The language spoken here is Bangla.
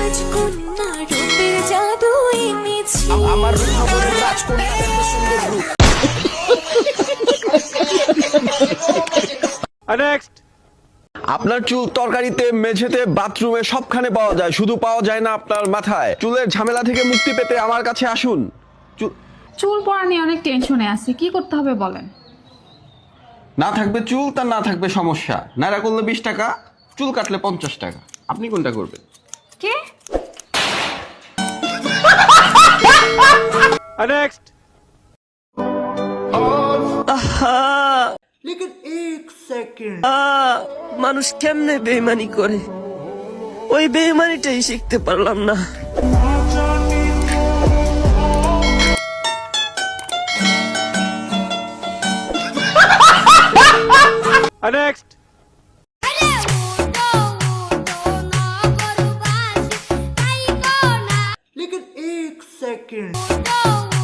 রাজকন্যা রূপের জাদু এনেছি। আমার রূপনগরের রাজকন্যা সুন্দর রূপ। আপনার চুল তরকারিতে মেঝেতে বাথরুমে সবখানে পাওয়া যায় শুধু পাওয়া যায় না আপনার মাথায়। চুলের ঝামেলা থেকে মুক্তি পেতে আমার কাছে আসুন। চুল চুল পড়া নিয়ে অনেক টেনশনে আছি কি করতে হবে বলেন? না থাকবে চুল তার না থাকবে সমস্যা। নাড়া করলে বিশ টাকা চুল কাটলে পঞ্চাশ টাকা। আপনি কোনটা করবেন? नेक्स्ट লেকিন এক সেকেন্ড। মানুষ কেমনে বেইমানি করে? ওই বেইমানিটাই শিখতে পারলাম না। নেক্সট লেকিন seconds. No.